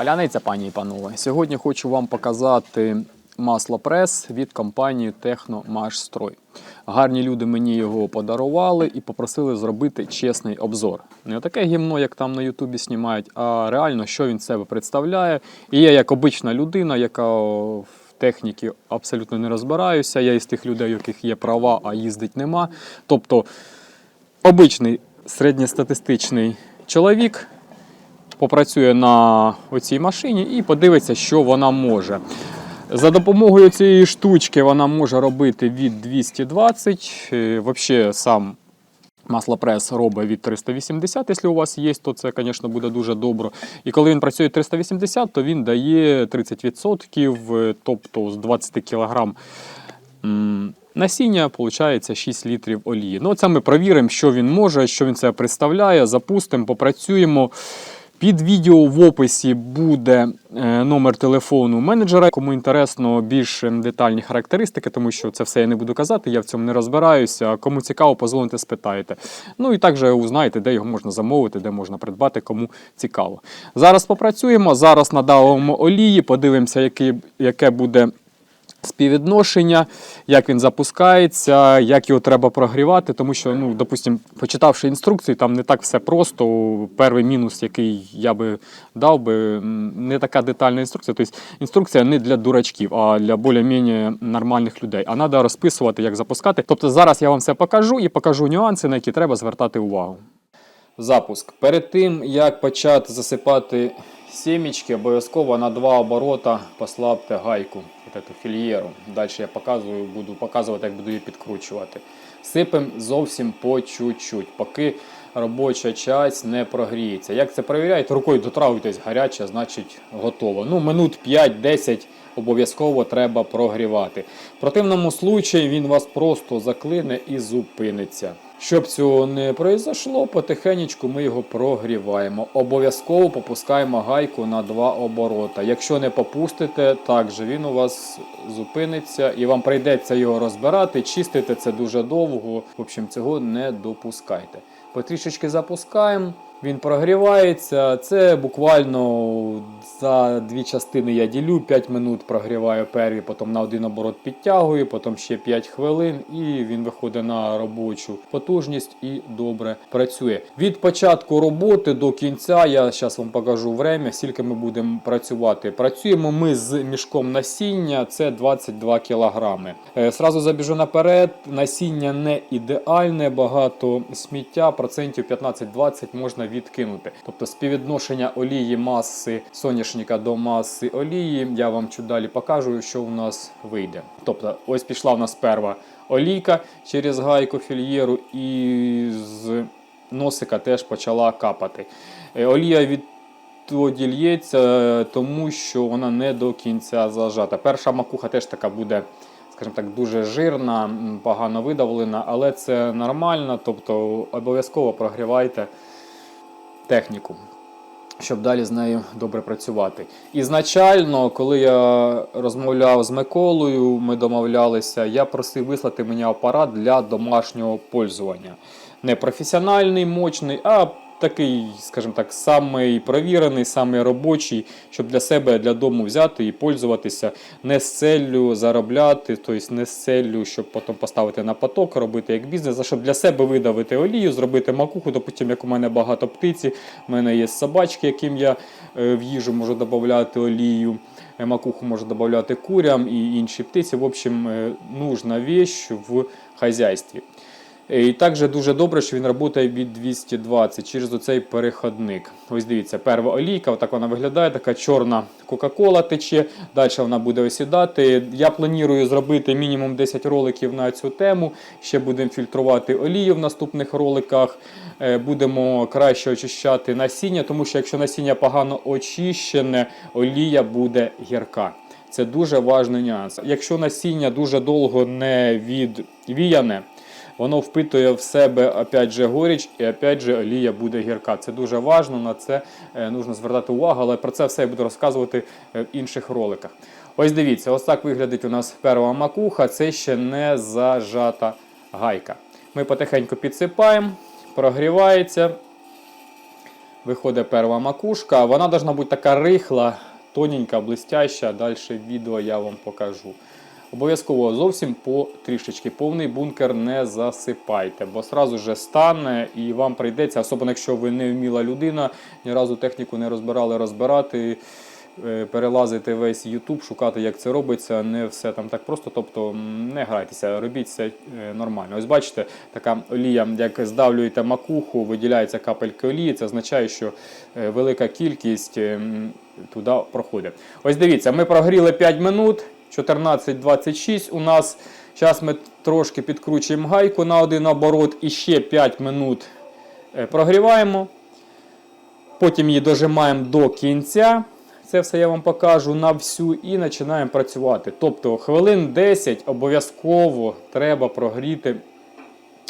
Паляниця, пані і панове. Сьогодні хочу вам показати масло прес від компанії Техномашстрой. Гарні люди мені його подарували і попросили зробити чесний обзор. Не таке гімно, як там на Ютубі знімають, а реально, що він себе представляє. І я, як обична людина, яка в техніці абсолютно не розбираюся. Я із тих людей, у яких є права, а їздить нема. Тобто обичний середньостатистичний чоловік попрацює на оцій машині і подивиться, що вона може. За допомогою цієї штучки вона може робити від 220. Е, Взагалі сам маслопрес робить від 380, якщо у вас є, то це, звісно, буде дуже добре. І коли він працює 380, то він дає 30%, е, тобто з 20 кг насіння, виходить 6 літрів олії. Ну, це ми перевіримо, що він може, що він себе представляє, запустимо, попрацюємо. Під відео в описі буде е, номер телефону менеджера. Кому інтересно більш детальні характеристики, тому що це все я не буду казати, я в цьому не розбираюся. Кому цікаво, позвоните, спитаєте. Ну і також узнаєте, де його можна замовити, де можна придбати, кому цікаво. Зараз попрацюємо, зараз надавимо олії, подивимося, яке буде співвідношення, як він запускається, як його треба прогрівати, тому що, ну, допустим, почитавши інструкції, там не так все просто. Перший мінус, який я би дав би, не така детальна інструкція. Тобто інструкція не для дурачків, а для більш-менш нормальних людей. А треба розписувати, як запускати. Тобто зараз я вам все покажу і покажу нюанси, на які треба звертати увагу. Запуск. Перед тим, як почати засипати сімечки, обов'язково на два оборота послабте гайку, от эту фільєру. Далі я показую, буду показувати, як буду її підкручувати. Сипемо зовсім по чуть-чуть, поки робоча часть не прогріється. Як це перевіряєте? Рукою дотравуйтесь гаряче, значить готово. Ну, минут 5-10 обов'язково треба прогрівати. В противному случаї він вас просто заклине і зупиниться. Щоб цього не произошло, потихенечку ми його прогріваємо. Обов'язково попускаємо гайку на два оборота. Якщо не попустите, також він у вас зупиниться і вам прийдеться його розбирати, чистити це дуже довго. В общем, цього не допускайте. Потрішечки запускаємо. Він прогрівається. Це буквально за дві частини я ділю. 5 минут прогріваю перві, потім на один оборот підтягую, потім ще 5 хвилин, і він виходить на робочу потужність і добре працює. Від початку роботи до кінця я зараз вам покажу время, скільки ми будемо працювати. Працюємо ми з мішком насіння, це 22 кілограми. Е, Сразу забіжу наперед. Насіння не ідеальне, багато сміття, процентів 15-20 можна відкинути. Тобто співвідношення олії маси соняшника до маси олії. Я вам чуть далі покажу, що у нас вийде. Тобто, ось пішла у нас перша олійка через гайку фільєру, і з носика теж почала капати. Е, Олія від тоді лється, тому що вона не до кінця зажата. Перша макуха теж така буде, скажімо так, дуже жирна, погано видавлена, але це нормально, тобто обов'язково прогрівайте техніку, щоб далі з нею добре працювати. Ізначально, коли я розмовляв з Миколою, ми домовлялися, я просив вислати мені апарат для домашнього пользування. Не професіональний, мощний, а такий, скажімо так, самий провірений, самий робочий, щоб для себе, для дому взяти і пользуватися не з целлю заробляти, тобто не з целлю, щоб потім поставити на поток, робити як бізнес, а щоб для себе видавити олію, зробити макуху, допустим, як у мене багато птиці, в мене є собачки, яким я е, в їжу можу додати олію. Е, Макуху можу додати курям і інші птиці. В общем, е, нужна вещь в хазяйстві. І також дуже добре, що він працює від 220 через оцей переходник. Ось дивіться, перша олійка, отак вона виглядає, така чорна Кока-Кола тече. Далі вона буде осідати. Я планую зробити мінімум 10 роликів на цю тему. Ще будемо фільтрувати олію в наступних роликах. Е, Будемо краще очищати насіння, тому що якщо насіння погано очищене, олія буде гірка. Це дуже важний нюанс. Якщо насіння дуже довго не відвіяне, воно впитує в себе опять же горіч і опять же олія буде гірка. Це дуже важливо, на це е, нужно звертати увагу, але про це все я буду розказувати е, в інших роликах. Ось дивіться, ось так виглядить у нас перша макуха, це ще не зажата гайка. Ми потихеньку підсипаємо, прогрівається. виходить перша макушка. Вона должна бути така рихла, тоненька, блистяща. Далі відео я вам покажу. Обов'язково зовсім по трішечки. Повний бункер не засипайте, бо сразу же стане і вам прийдеться, особливо якщо ви не вміла людина, ні разу техніку не розбирали, розбирати. е, Перелазити весь YouTube, шукати, як це робиться, не все там так просто. Тобто не грайтеся, робіть все е, нормально. Ось бачите, така олія, як здавлюєте макуху, виділяється капельки олії. Це означає, що е, велика кількість туди проходить. Ось дивіться, ми прогріли 5 минут, 14.26 у нас. Зараз ми трошки підкручуємо гайку на один оборот і ще 5 минут е, прогріваємо. Потім її дожимаємо до кінця. Це все я вам покажу на всю і починаємо працювати. Тобто хвилин 10 обов'язково треба прогріти,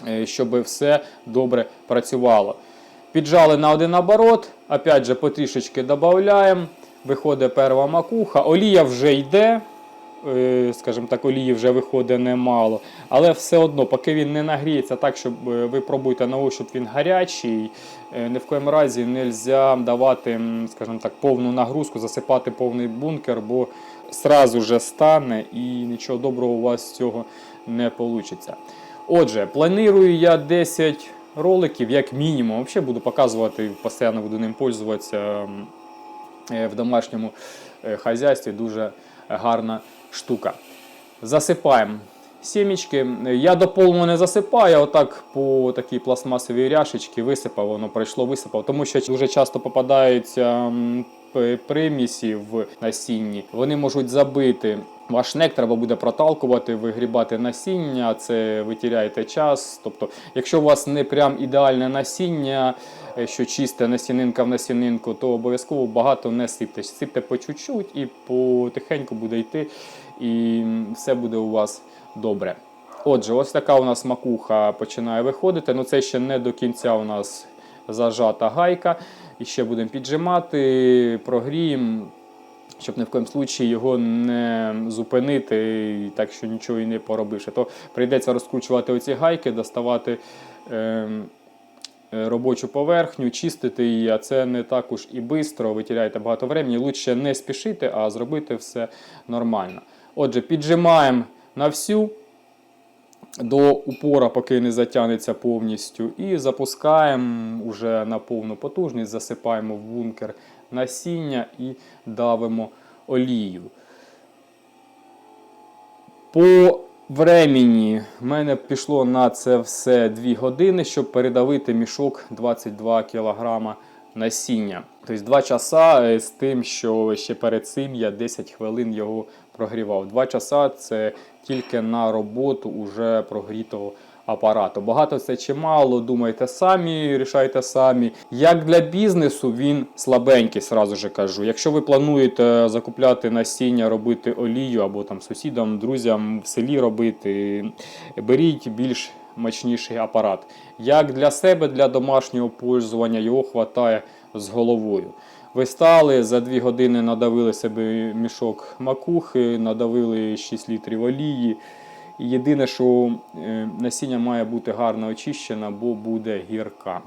е, щоб все добре працювало. Піджали на один оборот, опять же потрішечки додаємо. Виходить перша макуха, олія вже йде. Е, Скажімо так, олії вже виходить немало. Але все одно, поки він не нагріється так, щоб е, ви пробуєте на ощупь він гарячий, е, ні в коєму разі не можна давати, скажімо так, повну нагрузку, засипати повний бункер, бо сразу же стане і нічого доброго у вас з цього не вийде. Отже, планую я 10 роликів, як мінімум. Взагалі буду показувати, постійно буду ним пользуватися в домашньому хазяйстві. Дуже гарна штука. Засипаємо сімечки. Я до не засипаю, отак по такій пластмасовій ряшечці висипав, воно пройшло, висипав. Тому що дуже часто попадаються примісі в насінні. Вони можуть забити. Ваш нек треба буде проталкувати, вигрібати насіння, це ви тіряєте час. Тобто, якщо у вас не прям ідеальне насіння, е, що чисте насінинка в насінинку, то обов'язково багато не сипте. Сипте по чуть-чуть і потихеньку буде йти, і все буде у вас добре. Отже, ось така у нас макуха починає виходити. Ну це ще не до кінця у нас зажата гайка. І ще будемо піджимати, прогріємо, щоб ні в коєму случаї його не зупинити, так що нічого і не поробивши. То прийдеться розкручувати оці гайки, доставати. е, Робочу поверхню, чистити її, а це не так уж і швидко, ви теряєте багато времени. Лучше не спішити, а зробити все нормально. Отже, піджимаємо на всю до упора, поки не затягнеться повністю, і запускаємо уже на повну потужність, засипаємо в бункер насіння і давимо олію. По времені в мене пішло на це все 2 години, щоб передавити мішок 22 кг насіння. Тобто 2 часа е, з тим, що ще перед цим я 10 хвилин його прогрівав. 2 часа це тільки на роботу уже прогрітого апарату. Багато це чи мало, думайте самі, рішайте самі. Як для бізнесу він слабенький, сразу же кажу. Якщо ви плануєте закупляти насіння, робити олію або там сусідам, друзям в селі робити, беріть більш мощніший апарат. Як для себе, для домашнього пользування, його хватає з головою. Ви стали за 2 години надавили себе мішок макухи, надавили 6 літрів олії. Єдине, що е, насіння має бути гарно очищена, бо буде гірка.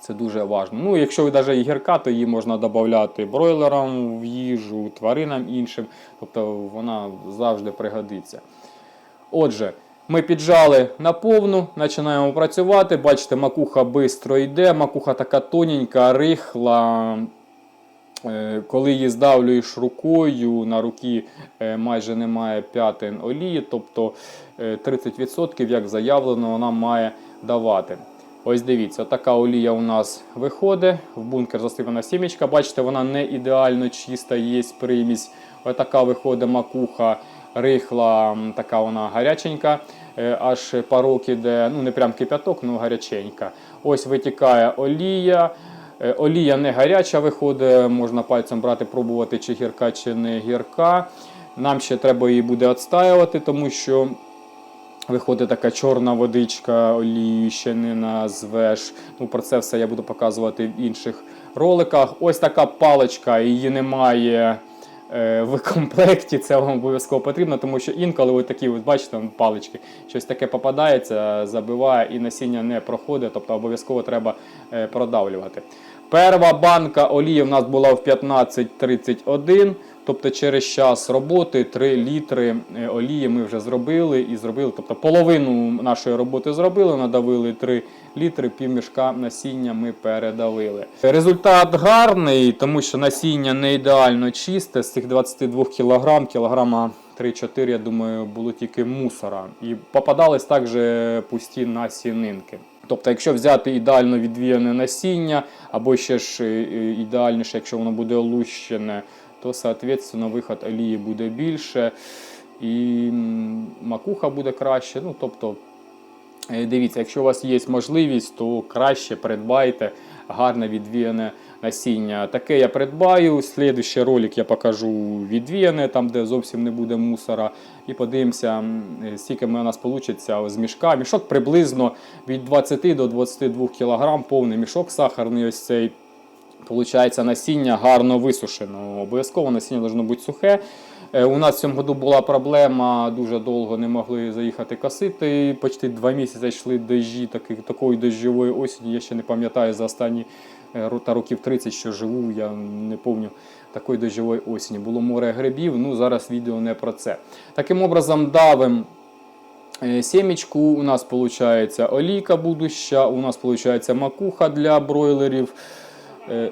Це дуже важливо. Ну, якщо ви навіть гірка, то її можна додати бройлерам в їжу, тваринам іншим. Тобто вона завжди пригодиться. Отже, ми піджали на повну, починаємо працювати. Бачите, макуха швидко йде, макуха така тоненька, рихла. Е, Коли її здавлюєш рукою, на руки е, майже немає п'ятин олії, тобто е, 30%, як заявлено, вона має давати. Ось дивіться, така олія у нас виходить. В бункер засипана сімечка. Бачите, вона не ідеально чиста, є примість. Ось така виходить макуха, рихла, така вона гаряченька, е, аж парок іде, ну не прям кипяток, ну гаряченька. Ось витікає олія. Е, Олія не гаряча виходить, можна пальцем брати, пробувати, чи гірка, чи не гірка. Нам ще треба її буде відстаювати, тому що виходить така чорна водичка, олію ще не назвеш. Ну, про це все я буду показувати в інших роликах. Ось така паличка, її немає в комплекті. Це вам обов'язково потрібно, тому що інколи ви такі, от бачите, палички, щось таке попадається, забиває і насіння не проходить, тобто обов'язково треба е, продавлювати. Перша банка олії в нас була в 15.31. Тобто через час роботи 3 літри е, олії ми вже зробили і зробили. Тобто половину нашої роботи зробили, надавили 3 літри, півмішка насіння ми передавили. Результат гарний, тому що насіння не ідеально чисте. З цих 22 кг, кілограма 3-4, я думаю, було тільки мусора. І попадались також пусті насінинки. Тобто, якщо взяти ідеально відвіяне насіння, або ще ж е, е, ідеальніше, якщо воно буде олущене, то соответственно виход олії буде більше і макуха буде краще. Ну, тобто, е, дивіться, якщо у вас є можливість, то краще придбайте гарне відвіяне насіння. Таке я придбаю. Слідуючий ролик я покажу відвіяне, там де зовсім не буде мусора. І подивимося, е, скільки в нас вийде з мішка. Мішок приблизно від 20 до 22 кг, повний мішок сахарний ось цей. Получається насіння гарно висушено. Обов'язково насіння должно бути сухе. Е, У нас в цьому году була проблема, дуже довго не могли заїхати косити. Почти два місяці йшли дощі, таки, такої дощової осені. Я ще не пам'ятаю за останні е, та років 30, що живу, я не пам'ятаю такої дощової осені. Було море грибів, ну зараз відео не про це. Таким образом, давим Е, Сімечку у нас виходить олійка будуща, у нас виходить макуха для бройлерів. Е,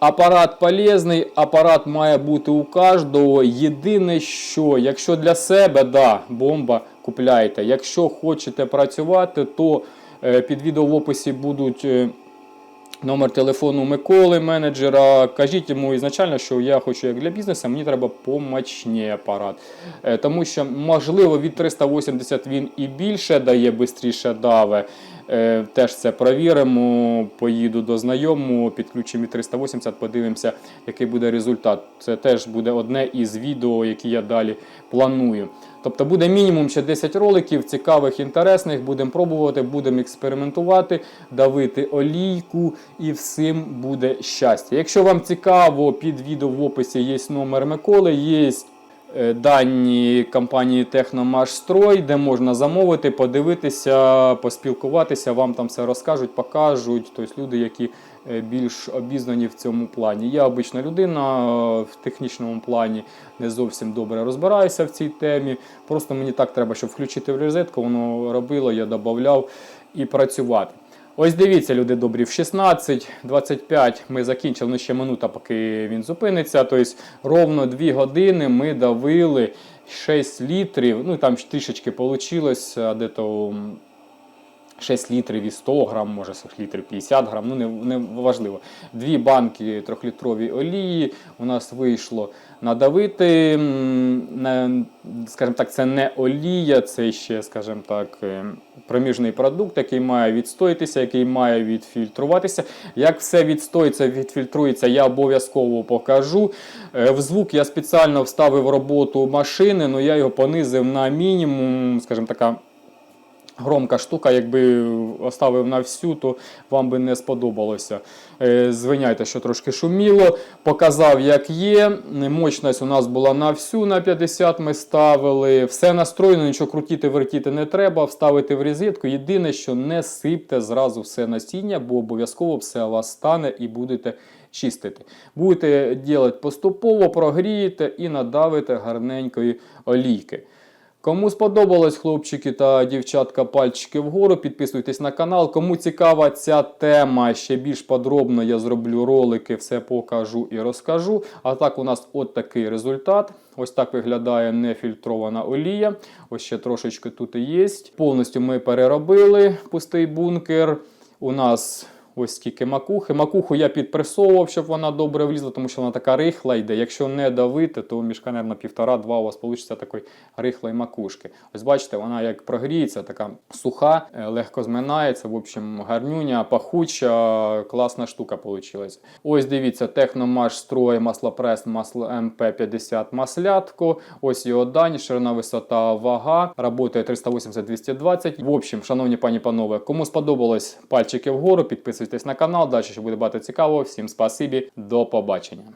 Апарат полезний, апарат має бути у кожного. Єдине, що якщо для себе, да, бомба купляйте. Якщо хочете працювати, то е, під відео в описі будуть е, номер телефону Миколи, менеджера. Кажіть йому ізначально, що я хочу як для бізнесу, мені треба помачний апарат. Тому що, можливо, від 380 він і більше дає, швидше даве. Е, Теж це провіримо. Поїду до знайомого, підключимо 380, подивимося, який буде результат. Це теж буде одне із відео, які я далі планую. Тобто буде мінімум ще 10 роликів, цікавих, інтересних. Будемо пробувати, будемо експериментувати, давити олійку і всім буде щастя. Якщо вам цікаво, під відео в описі є номер Миколи, є дані компанії Техномашстрой, де можна замовити, подивитися, поспілкуватися, вам там все розкажуть, покажуть. Тобто люди, які е, більш обізнані в цьому плані. Я обична людина е, в технічному плані не зовсім добре розбираюся в цій темі. Просто мені так треба, щоб включити в розетку, воно робило, я додавав і працювати. Ось дивіться, люди добрі, в 16.25 ми закінчили, ну ще минута, поки він зупиниться. Тобто ровно 2 години ми давили 6 літрів, ну там трішечки вийшло, де-то 6 літрів і 100 грам, може 6 літрів 50 грам, ну не, не важливо. Дві банки трьохлітрової олії у нас вийшло надавити. скажімо так, це не олія, це ще, скажімо так, е, проміжний продукт, який має відстоїтися, який має відфільтруватися. Як все відстоїться, відфільтрується, я обов'язково покажу. Е, В звук я спеціально вставив роботу машини, але я його понизив на мінімум, скажімо така. Громка штука, якби оставив на всю, то вам би не сподобалося. Е, Звиняйте, що трошки шуміло. Показав, як є. Мощність у нас була на всю, на 50 ми ставили. Все настроєно, нічого крутити, вертіти не треба. Вставити в розетку. Єдине, що не сипте зразу все насіння, бо обов'язково все у вас стане і будете чистити. Будете робити поступово, прогрієте і надавите гарненької олійки. Кому сподобалось, хлопчики та дівчатка, пальчики вгору, підписуйтесь на канал. Кому цікава ця тема, ще більш подробно я зроблю ролики, все покажу і розкажу. А так у нас от такий результат. Ось так виглядає нефільтрована олія. Ось ще трошечки тут і є. Повністю ми переробили пустий бункер. У нас ось скільки макухи. Макуху я підпресовував, щоб вона добре влізла, тому що вона така рихла йде. Якщо не давити, то мішка, мабуть, півтора-два у вас вийде такої рихлої макушки. Ось бачите, вона як прогріється, така суха, е, легко зминається. В общем, гарнюня, пахуча, класна штука вийшла. Ось дивіться, Техномаш строй, маслопрес, масло МП50 маслятко. Ось його дані, ширина, висота, вага. Работає 380-220. В общем, шановні пані панове, кому сподобалось пальчики вгору, підписуйтесь на канал. Далі ще буде багато цікавого. Всім спасибі, до побачення.